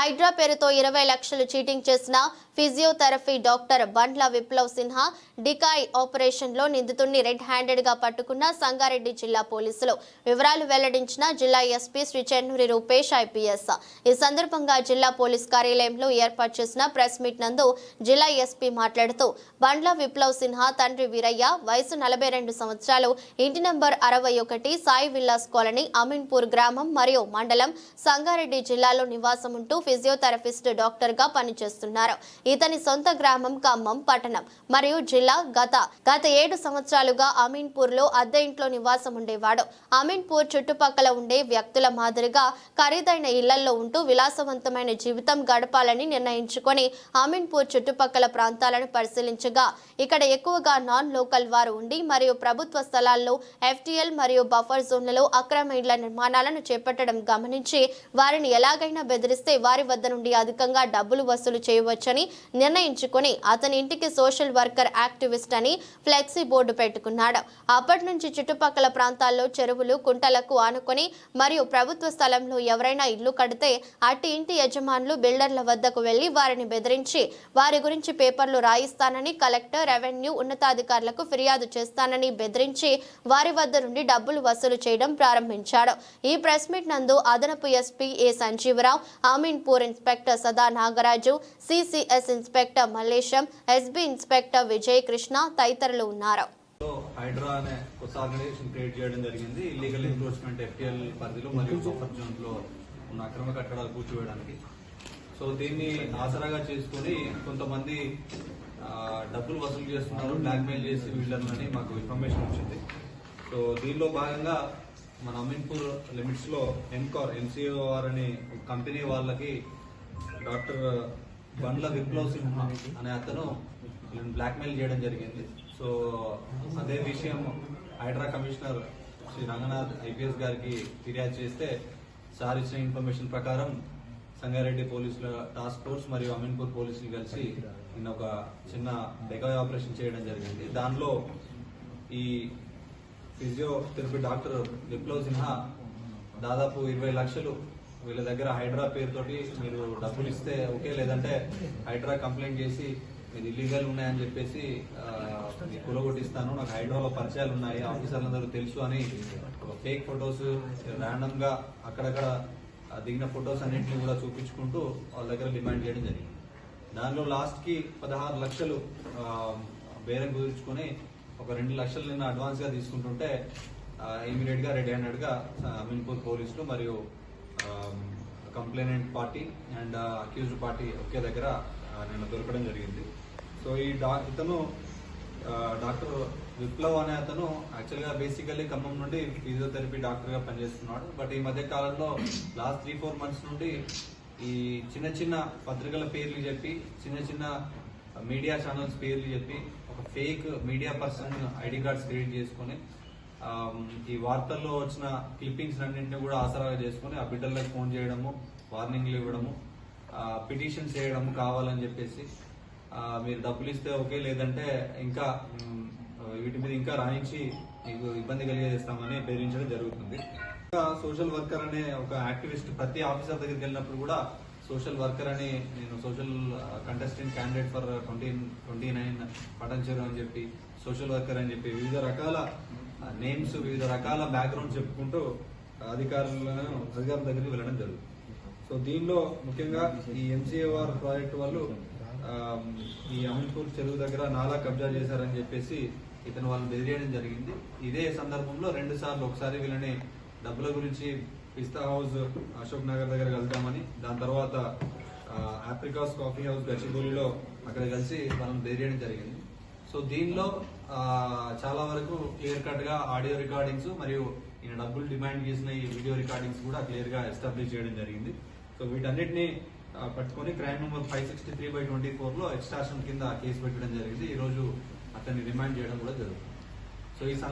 హైడ్రా పేరుతో ఇరవై లక్షలు చీటింగ్ చేసిన physiotherapy doctor Bandla Viplav Sinha decoy ఆపరేషన్లో నిందితుడిని రెడ్ హ్యాండెడ్గా పట్టుకున్న సంగారెడ్డి జిల్లా పోలీసులు. వివరాలు వెల్లడించిన జిల్లా ఎస్పీ శ్రీ చెన్నూరి రూపేష్ ఐపీఎస్. ఈ సందర్భంగా జిల్లా పోలీస్ కార్యాలయంలో ఏర్పాటు చేసిన ప్రెస్ మీట్ నందు జిల్లా ఎస్పీ మాట్లాడుతూ బండ్ల విప్లవ్ సిన్హా తండ్రి వీరయ్య వయసు నలభై రెండు సంవత్సరాలు ఇంటి నంబర్ అరవై ఒకటి సాయి విల్లాస్ కాలనీ అమీన్పూర్ గ్రామం మరియు మండలం సంగారెడ్డి జిల్లాలో నివాసం ఉంటూ ఫిజియోథెరపిస్ట్ డాక్టర్గా పనిచేస్తున్నారు. ఇతని సొంత గ్రామం ఖమ్మం పట్టణం. మరియు జిల్లా గత గత ఏడు సంవత్సరాలుగా అమీన్పూర్లో అద్దె ఇంట్లో నివాసం ఉండేవాడు. అమీన్పూర్ చుట్టుపక్కల ఉండే వ్యక్తుల మాదిరిగా ఖరీదైన ఇళ్ళలో ఉంటూ విలాసవంతమైన జీవితం గడపాలని నిర్ణయించుకొని అమీన్పూర్ చుట్టుపక్కల ప్రాంతాలను పరిశీలించగా ఇక్కడ ఎక్కువగా నాన్ లోకల్ వారు ఉండి మరియు ప్రభుత్వ స్థలాల్లో ఎఫ్టీఎల్ మరియు బఫర్ జోన్లలో అక్రమ ఇళ్ళ నిర్మాణాలను చేపట్టడం గమనించి వారిని ఎలాగైనా బెదిరిస్తే వారి వద్ద నుండి అధికంగా డబ్బులు వసూలు చేయవచ్చని నిర్ణయించుకుని అతని ఇంటికి సోషల్ వర్కర్ యాక్టివిస్ట్ అని ఫ్లెక్సీ బోర్డు పెట్టుకున్నాడు. అప్పటి నుంచి చుట్టుపక్కల ప్రాంతాల్లో చెరువులు కుంటలకు ఆనుకొని మరియు ప్రభుత్వ స్థలంలో ఎవరైనా ఇల్లు కడితే అట్టి ఇంటి యజమానులు బిల్డర్ల వద్దకు వెళ్ళి వారిని బెదిరించి వారి గురించి పేపర్లు రాయిస్తానని కలెక్టర్ రెవెన్యూ ఉన్నతాధికారులకు ఫిర్యాదు చేస్తానని బెదిరించి వారి వద్ద నుండి డబ్బులు వసూలు చేయడం ప్రారంభించాడు. ఈ ప్రెస్ మీట్ నందు అదనపు SP A Sanjeeva Rao Ameenpur inspector Sada Nagaraju CCS inspector Mallesham SB inspector Vijay Krishna తదితరులు ఉన్నారు. హైడ్రా అనే కొత్త ఆర్గనైజేషన్ క్రియేట్ చేయడం జరిగింది. ఇల్లీగల్ ఎన్క్రోచ్మెంట్ ఎఫ్టిఎల్ పరిధిలో మరియు బఫర్ జోన్లో ఉన్న అక్రమ కట్టడాలు కూర్చోవేయడానికి సో దీన్ని ఆసరాగా చేసుకుని కొంతమంది డబ్బులు వసూలు చేస్తున్నారు బ్లాక్మెయిల్ చేసి వీళ్ళని మాకు ఇన్ఫర్మేషన్ వచ్చింది. సో దీనిలో భాగంగా మన అమీన్పూర్ లిమిట్స్లో ఎంకార్ ఎన్సీఓఆర్ అనే కంపెనీ వాళ్ళకి డాక్టర్ బండ్ల విప్లవ్ సింహ అనే అతను బ్లాక్మెయిల్ చేయడం జరిగింది. సో అదే విషయం హైడ్రా కమిషనర్ శ్రీ రంగనాథ్ ఐపీఎస్ గారికి ఫిర్యాదు చేస్తే సార్ ఇచ్చిన ఇన్ఫర్మేషన్ ప్రకారం సంగారెడ్డి పోలీసుల టాస్క్ ఫోర్స్ మరియు అమీన్పూర్ పోలీసులు కలిసి నిన్న ఒక చిన్న డెకాయ్ ఆపరేషన్ చేయడం జరిగింది. దానిలో ఈ ఫిజియోథెరపీ డాక్టర్ విప్లవ్ సిన్హా దాదాపు ఇరవై లక్షలు వీళ్ళ దగ్గర హైడ్రా పేరుతోటి మీరు డబ్బులు ఇస్తే ఓకే లేదంటే హైడ్రా కంప్లైంట్ చేసి మీరు ఇల్లీగల్ ఉన్నాయని చెప్పేసి మీకు కులగొట్టిస్తాను నాకు హైడ్రాలో పరిచయాలు ఉన్నాయి ఆఫీసర్లందరూ తెలుసు అని ఒక ఫేక్ ఫొటోస్ ర్యాండమ్గా అక్కడక్కడ దిగిన ఫొటోస్ అన్నింటినీ కూడా చూపించుకుంటూ వాళ్ళ దగ్గర డిమాండ్ చేయడం జరిగింది. దానిలో లాస్ట్కి పదహారు లక్షలు బేరం కుదుర్చుకొని ఒక రెండు లక్షలు నేను అడ్వాన్స్గా తీసుకుంటుంటే ఇమీడియట్గా రెడీ హ్యాండెడ్ అమీన్పూర్ పోలీసులు మరియు complainant party and accused party ఒకే దగ్గర నేను దొరకడం జరిగింది. సో ఈ డా ఇతను డాక్టర్ విప్లవ్ అనే అతను యాక్చువల్గా బేసికల్లీ ఖమ్మం నుండి ఫిజియోథెరపీ డాక్టర్గా పనిచేస్తున్నాడు. బట్ ఈ మధ్య కాలంలో లాస్ట్ త్రీ ఫోర్ మంత్స్ నుండి ఈ చిన్న చిన్న పత్రికల పేర్లు చెప్పి చిన్న చిన్న మీడియా ఛానల్స్ పేర్లు చెప్పి ఒక fake media person ID cards create చేసుకొని ఈ వార్తల్లో వచ్చిన క్లిప్పింగ్స్ అన్నింటినీ కూడా ఆసరాగా చేసుకొని ఆ బిడ్డలకు ఫోన్ చేయడము వార్నింగ్లు ఇవ్వడము పిటిషన్స్ చేయడము కావాలని చెప్పేసి మీరు డబ్బులు ఇస్తే ఓకే లేదంటే ఇంకా వీటి మీద ఇంకా రాయించి మీకు ఇబ్బంది కలిగేస్తామని బెదిరించడం జరుగుతుంది. ఇంకా సోషల్ వర్కర్ అనే ఒక యాక్టివిస్ట్ ప్రతి ఆఫీసర్ దగ్గరికి వెళ్ళినప్పుడు కూడా సోషల్ వర్కర్ అని నేను social contestant candidate for twenty twenty nine Patancheru అని చెప్పి సోషల్ వర్కర్ అని చెప్పి వివిధ రకాల నేమ్స్ వివిధ రకాల బ్యాక్గ్రౌండ్ చెప్పుకుంటూ అధికారులను అధికారుల దగ్గరికి వెళ్ళడం జరుగుతుంది. సో దీనిలో ముఖ్యంగా ఈ ఎంసీఏఆర్ ప్రాజెక్ట్ వాళ్ళు ఈ అమీన్పూర్ చెరువు దగ్గర నాలా కబ్జా చేశారని చెప్పేసి ఇతను వాళ్ళని బెదిరేయడం జరిగింది. ఇదే సందర్భంలో రెండు సార్లు ఒకసారి వీళ్ళని డబ్బుల గురించి పిస్తా హౌస్ అశోక్ నగర్ దగ్గర కలుద్దామని. దాని తర్వాత ఆఫ్రికాస్ ఆప్రికాస్ కాఫీ హౌస్ గచ్చిబౌలిలో అక్కడ కలిసి మనం బెదిరియడం జరిగింది. సో దీనిలో చాలా వరకు క్లియర్ కట్గా ఆడియో రికార్డింగ్స్ మరియు ఈయన డబ్బులు డిమాండ్ చేసిన ఈ వీడియో రికార్డింగ్స్ కూడా క్లియర్గా ఎస్టాబ్లిష్ చేయడం జరిగింది. సో వీటన్నిటిని పట్టుకొని crime number five sixty three by twenty ఫోర్లో ఎక్స్ట్రాషన్ కింద కేసు పెట్టడం జరిగింది. ఈ రోజు అతన్ని రిమాండ్ చేయడం కూడా జరుగుతుంది. సో ఈ సందర్భంగా